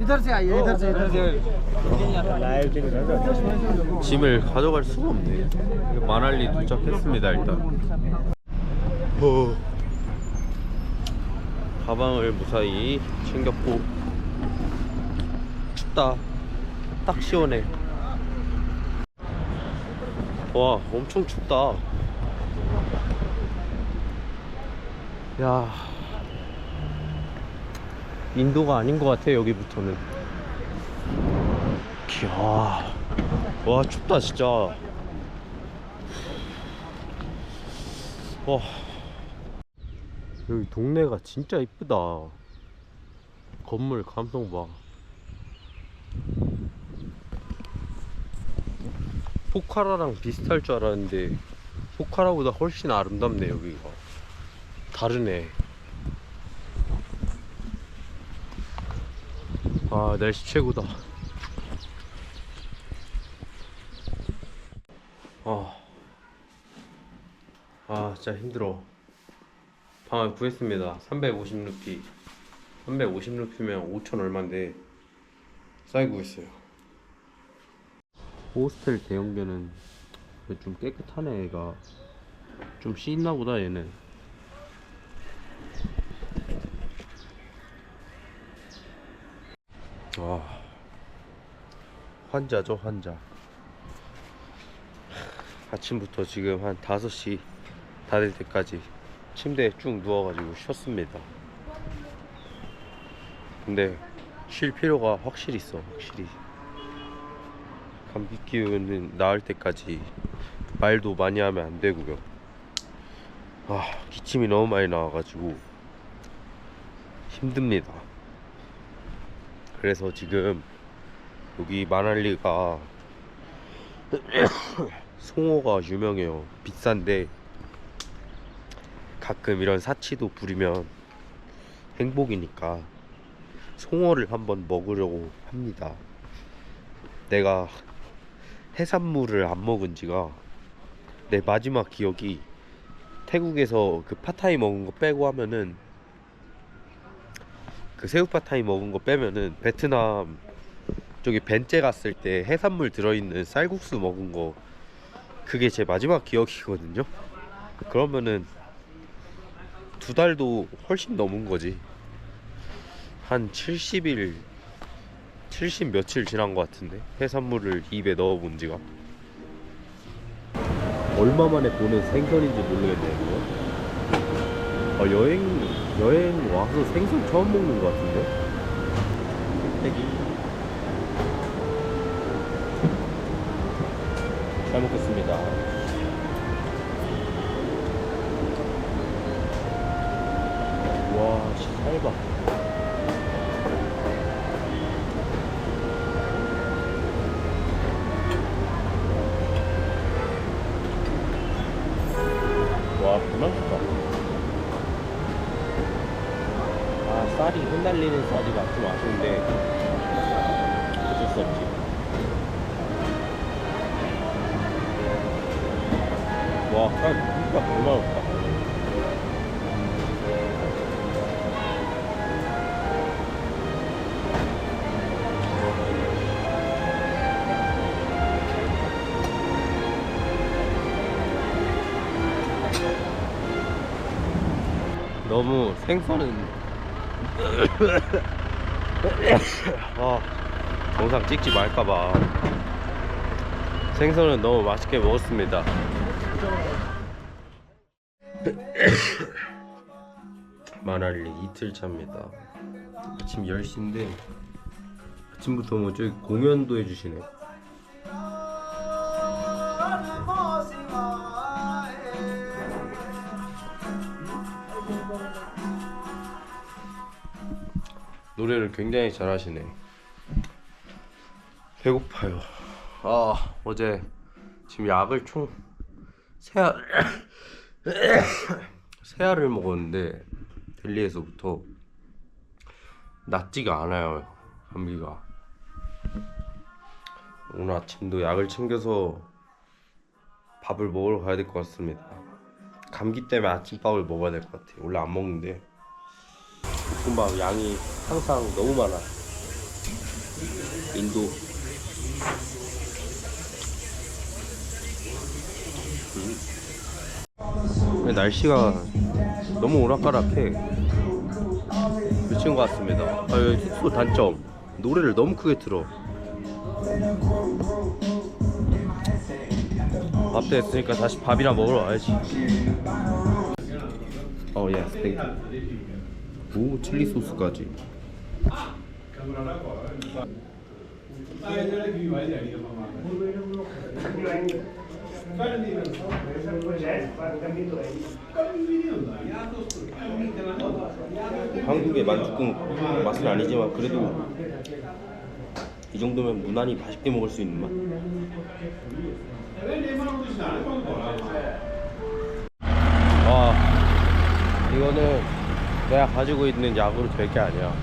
इधर से आइए इधर से इधर से 짐을 가져갈 수가 없네. 마날리 도착했습니다 일단. 호. 가방을 무사히 챙겼고 춥다. 딱 시원해. 와 엄청 춥다. 야 인도가 아닌 것 같아 여기부터는. 이야. 와 춥다 진짜. 와. 여기 동네가 진짜 이쁘다. 건물 감성 봐. 포카라랑 비슷할 줄 알았는데 포카라보다 훨씬 아름답네 여기가. 다르네 아 날씨 최고다 아, 아 진짜 힘들어. 방을 구했습니다. 350루피. 350루피면 5천 얼마인데 싸게 있어요. 호스텔 대형견은 좀 깨끗하네 얘가. 좀 씻나 보다 얘는. 아, 환자죠 환자. 아침부터 지금 한 5시 다 될 때까지 침대에 쭉 누워가지고 쉬었습니다. 근데 쉴 필요가 확실히 있어, 확실히. 감기 기운은 나을 때까지 말도 많이 하면 안 되고요. 아, 기침이 너무 많이 나와가지고 힘듭니다. 그래서 지금 여기 마날리가 송어가 유명해요. 비싼데 가끔 이런 사치도 부리면 행복이니까 송어를 한번 먹으려고 합니다. 내가 해산물을 안 먹은 지가 내 마지막 기억이 태국에서 그 파타이 먹은 거 빼고 하면은 그 새우 파타이 먹은 거 빼면은 베트남 저기 벤째 갔을 때 해산물 들어있는 쌀국수 먹은 거 그게 제 마지막 기억이거든요. 그러면은 두 달도 훨씬 넘은 거지. 한 70일, 70 며칠 지난 것 같은데 해산물을 입에 넣어본 지가. 얼마 만에 보는 생선인지 모르겠네요. 아, 여행 여행 와서 생선 처음 먹는 것 같은데. 흑돼지. 잘 먹겠습니다. 흩날리는 쌀이가 좀 아쉬운데 어쩔 수 없지. 와, 딱 진짜 얼마나 없다. 너무 생선은 아 영상 찍지 말까봐 생선은 너무 맛있게 먹었습니다. 마날리 이틀 차입니다. 아침 10시인데 아침부터 뭐 저기 공연도 해주시네. 노래를 굉장히 잘하시네. 배고파요. 아 어제 지금 약을 총 세알 세알을 먹었는데 델리에서부터 낫지가 않아요 감기가. 오늘 아침도 약을 챙겨서 밥을 먹으러 가야 될 것 같습니다. 감기 때문에 아침밥을 먹어야 될 것 같아요. 원래 안 먹는데 볶음밥 양이 항상 너무 많아. 인도. 음. 날씨가 너무 오락가락해. 미친 것 같습니다. 아, 여기 숙소 단점. 노래를 너무 크게 틀어. 밥 됐으니까 다시 밥이나 먹으러 와야지. 어, 예, 스테이크. 오, 칠리 소스까지. 한국의 만두국 맛은 아니지만 그래도 이 정도면 무난히 맛있게 먹을 수 있는 맛. 와, 이거는 내가 가지고 있는 약으로 될 게 아니야.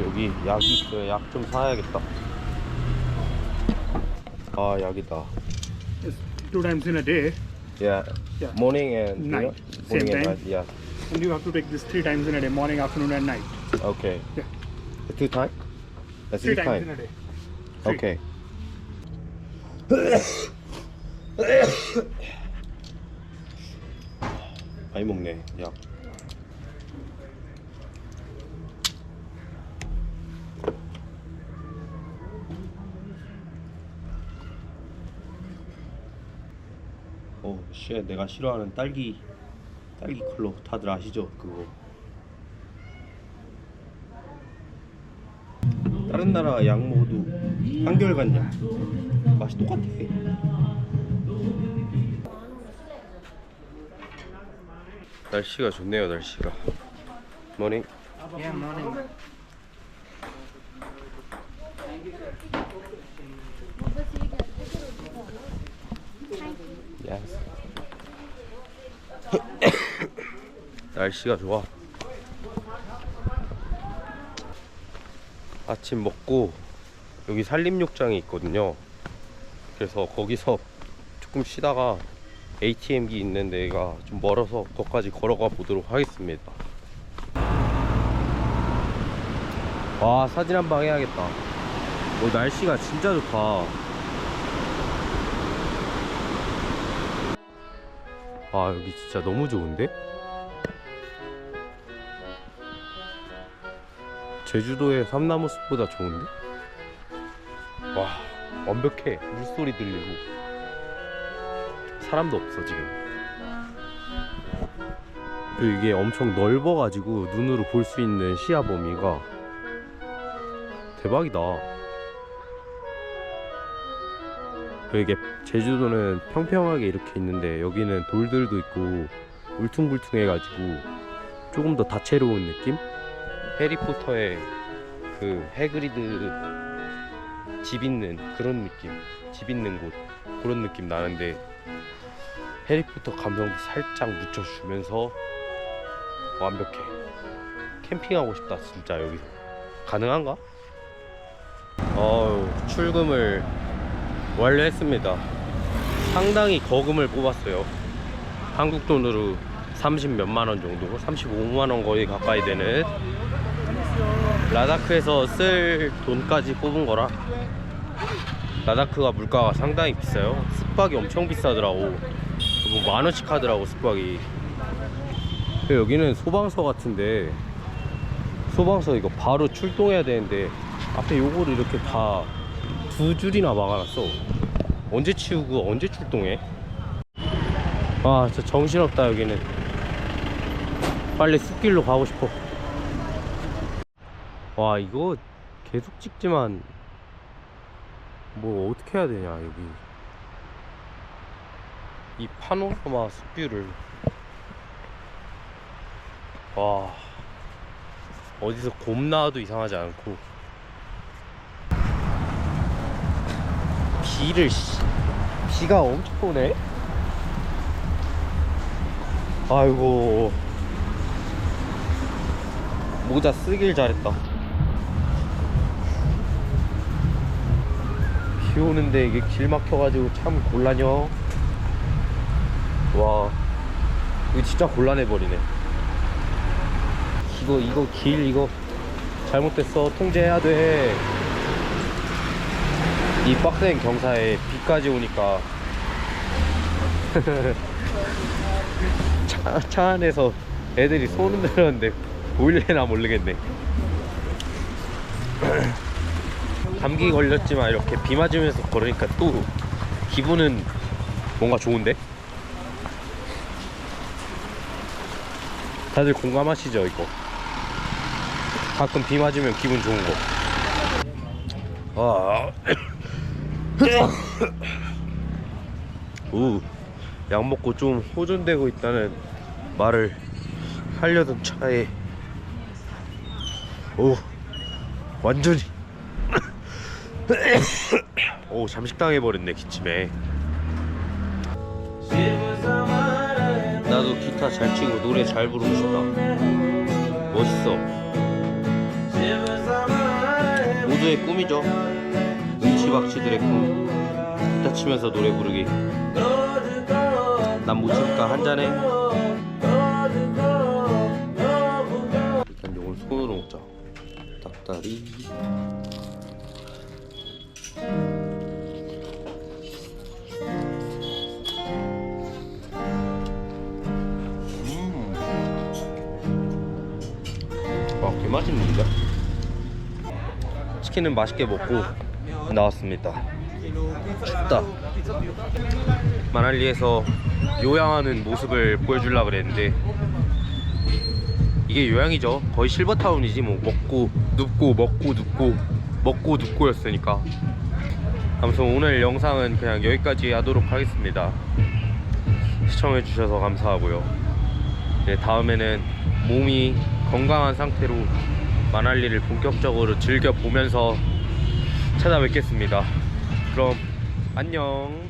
여기 약이 있어요. 약 좀 사야겠다. 아, 약이다. two times in a day Yeah. Yeah. Morning and Night. Morning Same and time? night. Yeah. and you have to take this three times in a day morning afternoon and night Okay. Yeah. Two time? Uh, three times time. in a day Three. Okay. 많이 먹네. 약. 어, 씨, 내가 싫어하는 딸기 딸기 컬러 다들 아시죠? 그거. 다른 나라 약 먹어도 한결간 약 맛이 똑같아. 날씨가 좋네요, 날씨가. 모닝. Yeah, morning. Yes. 날씨가 좋아. 아침 먹고 여기 산림욕장이 있거든요. 그래서 거기서 조금 쉬다가 ATM기 있는 데가 좀 멀어서 거기까지 걸어가 보도록 하겠습니다. 와 사진 한 방 해야겠다. 오, 날씨가 진짜 좋다. 아 여기 진짜 너무 좋은데? 제주도의 삼나무 숲보다 좋은데? 와 완벽해 물소리 들리고 사람도 없어 지금 그리고 이게 엄청 넓어가지고 눈으로 볼 수 있는 시야 범위가 대박이다 이게 제주도는 평평하게 이렇게 있는데 여기는 돌들도 있고 울퉁불퉁해가지고 조금 더 다채로운 느낌? 해리포터의 그 해그리드 집 있는 그런 느낌 집 있는 곳 그런 느낌 나는데 해리포터 감성도 살짝 묻혀주면서 완벽해 캠핑하고 싶다 진짜 여기서 가능한가? 어우 출금을 완료했습니다. 상당히 거금을 뽑았어요. 한국 돈으로 30 몇만 원 정도, 35만 원 거의 가까이 되는 라다크에서 쓸 돈까지 뽑은 거라 라다크가 물가가 상당히 비싸요. 숙박이 엄청 비싸더라고. 뭐 만 원씩 하더라고 숙박이. 근데 여기는 소방서 같은데 소방서 이거 바로 출동해야 되는데 앞에 요거를 이렇게 다 두 줄이나 막아놨어. 언제 치우고 언제 출동해? 아, 진짜 정신없다 여기는. 빨리 숲길로 가고 싶어. 와, 이거 계속 찍지만 뭐 어떻게 해야 되냐 여기. 이 파노라마 숲뷰를 와 어디서 곰 나와도 이상하지 않고 비를 씨, 비가 엄청 오네. 아이고 모자 쓰길 잘했다. 비 오는데 이게 길 막혀가지고 참 곤란혀. 와 이거 진짜 곤란해 버리네. 이거 이거 길 이거 잘못됐어 통제해야 돼. 이 빡센 경사에 비까지 오니까 차, 차 안에서 애들이 손 흔들었는데 보일래나 모르겠네. 감기 걸렸지만 이렇게 비 맞으면서 걸으니까 또 기분은 뭔가 좋은데? 다들 공감하시죠 이거? 가끔 비 맞으면 기분 좋은 거. 아. 우, 약 먹고 좀 호전되고 있다는 말을 하려던 차에 오, 완전히 오 잠식당해 버렸네 기침에. 나도 기타 잘 치고 노래 잘 부르고 싶다. 멋있어. 모두의 꿈이죠. 음치박치들의 꿈. 기타 치면서 노래 부르기. 난못 치니까 한 잔해. 일단 요건 손으로 먹자. 닭다리. 와, 개 맛있는데? 치킨은 맛있게 먹고 나왔습니다. 춥다. 마날리에서 요양하는 모습을 보여주려고 그랬는데 이게 요양이죠. 거의 실버타운이지 뭐 먹고 눕고 먹고 눕고 먹고 눕고였으니까. 아무튼 오늘 영상은 그냥 여기까지 하도록 하겠습니다. 시청해주셔서 감사하고요. 네, 다음에는 몸이 건강한 상태로 마날리를 본격적으로 즐겨보면서 찾아뵙겠습니다. 그럼 안녕.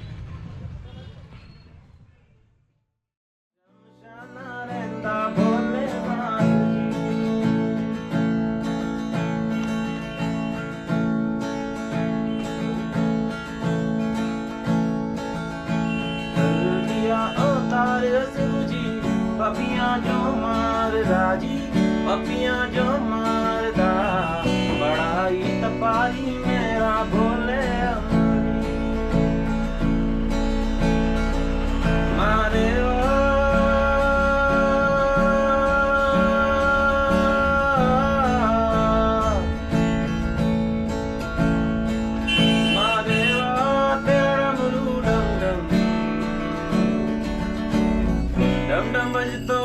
papinha de uma ਪਾਈ ਮੇਰਾ ਭੋਲੇ Dum dum, dum dum,